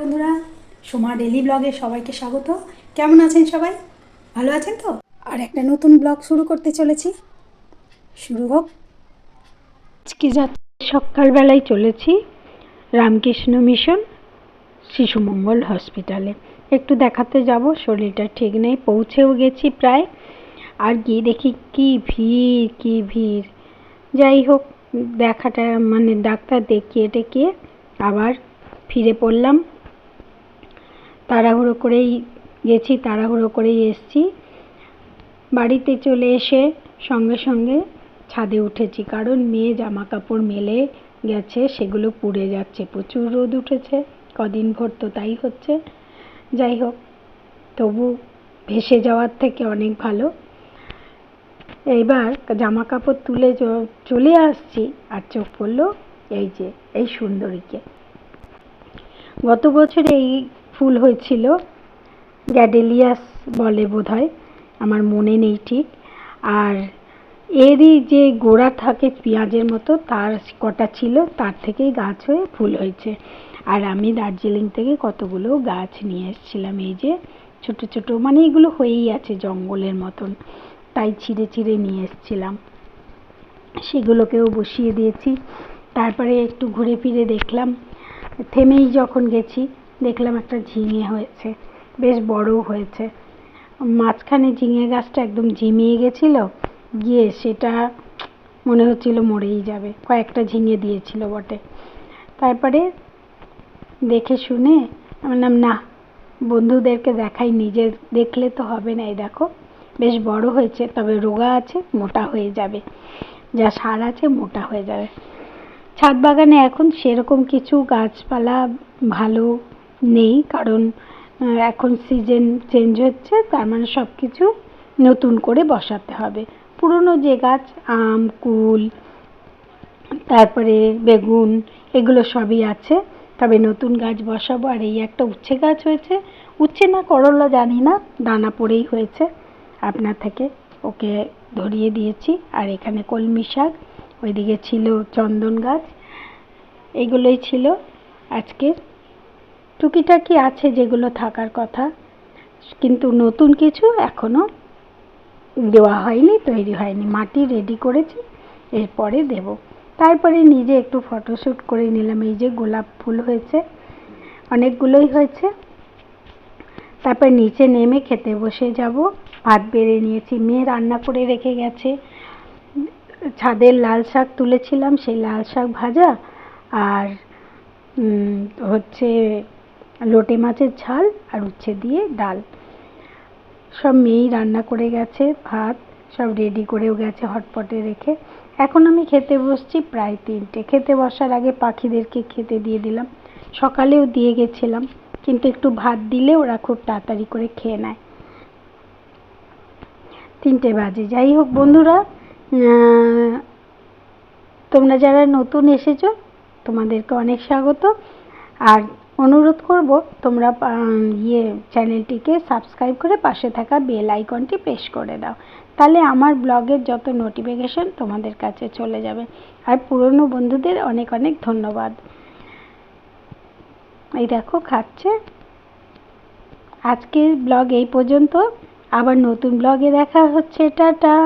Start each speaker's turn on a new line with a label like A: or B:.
A: বন্ধুরা, সোমা ডেলি ব্লগে সবাইকে স্বাগত। কেমন আছেন সবাই? ভালো আছেন তো? আর একটা নতুন ব্লগ শুরু করতে চলেছি। শুরু হোক। আজকে যাচ্ছি সকালবেলায় চলেছি রামকৃষ্ণ মিশন শিশু মঙ্গল হসপিটালে। একটু দেখাতে যাব, শরীরটা ঠিক নেই, পৌঁছেও গেছি প্রায়। আর গিয়ে দেখি কি ভিড় কি ভিড়। যাই হোক, দেখাটা মানে ডাক্তার দেখিয়ে টেকিয়ে আবার ফিরে পড়লাম। তাড়াহুড়ো করেই গেছি, তাড়াহুড়ো করেই এসছি। বাড়িতে চলে এসে সঙ্গে সঙ্গে ছাদে উঠেছি, কারণ মেয়ে জামা কাপড় মেলে গেছে, সেগুলো পুড়ে যাচ্ছে, প্রচুর রোদ উঠেছে, কদিন ভর তো তাই হচ্ছে। যাই হোক, তবু ভেসে যাওয়ার থেকে অনেক ভালো। এইবার জামা কাপড় তুলে চলে আসছি, আর চোখ পড়ল এই যে, এই সুন্দরীকে। গত বছর এই ফুল হয়েছিল। গ্যাডেলিয়াস বলে বোধহয়, আমার মনে নেই ঠিক। আর এরই যে গোড়া থাকে পেঁয়াজের মতো, তার কটা ছিল, তার থেকেই গাছ হয়ে ফুল হয়েছে। আর আমি দার্জিলিং থেকে কতগুলো গাছ নিয়ে এসেছিলাম, এই যে ছোট ছোট মানে এগুলো হয়েই আছে জঙ্গলের মতন। তাই ছিঁড়ে ছিঁড়ে নিয়ে এসেছিলাম। সেগুলোকেও বসিয়ে দিয়েছি। তারপরে একটু ঘুরে ফিরে দেখলাম। থেমেই যখন গেছি দেখলাম একটা ঝিঙে হয়েছে, বেশ বড়ও হয়েছে। মাঝখানে ঝিঙে গাছটা একদম ঝিমিয়ে গেছিল, গিয়ে সেটা মনে হচ্ছিল মরেই যাবে, কয়েকটা ঝিঙে দিয়েছিল বটে। তারপরে দেখে শুনে বললাম, না, বন্ধুদেরকে দেখাই, নিজে দেখলে তো হবে না এই দেখো, বেশ বড় হয়েছে, তবে রোগা আছে, মোটা হয়ে যাবে। যা সার আছে, মোটা হয়ে যাবে। ছাদ বাগানে এখন সেরকম কিছু গাছপালা ভালো নেই, কারণ এখন সিজন চেঞ্জ হচ্ছে, তার মানে সব কিছু নতুন করে বসাতে হবে। পুরনো যে গাছ, আম, কুল, তারপরে বেগুন, এগুলো সবই আছে। তবে নতুন গাছ বসাবো, আর এই একটা উচ্ছে গাছ হয়েছে। উচ্ছে না করলা জানি না, দানা পড়েই হয়েছে। আপনার থেকে ওকে ধরিয়ে দিয়েছি। আর এখানে কলমি শাক, ওইদিকে ছিল চন্দন গাছ। এগুলোই ছিল আজকে। টুকিটাকি আছে যেগুলো থাকার কথা? কিন্তু নতুন কিছু এখনও দেওয়া হয়নি, তৈরি হয়নি। মাটি রেডি করেছি, এরপরে দেব। তারপরে নিজে একটু ফটোশ্যুট করে নিলাম। এই যে গোলাপ ফুল হয়েছে, অনেকগুলোই হয়েছে। তারপর নিচে নেমে খেতে বসে যাব। ভাত বেড়ে নিয়েছি। মেয়ে রান্না করে রেখে গেছে। ছাদের লাল শাক তুলেছিলাম। সেই লাল শাক ভাজা আর হচ্ছে লোটে মাছের ঝাল আর উচ্ছে দিয়ে ডাল। সব মেয়েই রান্না করে গেছে, ভাত সব রেডি করেও গেছে হটপটে রেখে। এখন আমি খেতে বসছি প্রায় তিনটে। খেতে বসার আগে পাখিদেরকে খেতে দিয়ে দিলাম। সকালেও দিয়ে গেছিলাম, কিন্তু একটু ভাত দিলে ওরা খুব তাড়াতাড়ি করে খেয়ে নেয়। তিনটে বাজে। যাই হোক বন্ধুরা তোমরা যারা নতুন এসেছ, তোমাদেরকে অনেক স্বাগত। আর অনুরোধ করব, তোমরা ইয়ে চ্যানেলটিকে সাবস্ক্রাইব করে পাশে থাকা বেল আইকনটি প্রেস করে দাও। তাহলে আমার ব্লগের যত নোটিফিকেশন তোমাদের কাছে চলে যাবে। আর পুরনো বন্ধুদের অনেক অনেক ধন্যবাদ। এই দেখো, খাচ্ছে। আজকের ব্লগ এই পর্যন্ত। আবার নতুন ব্লগে দেখা হচ্ছে, টাটা।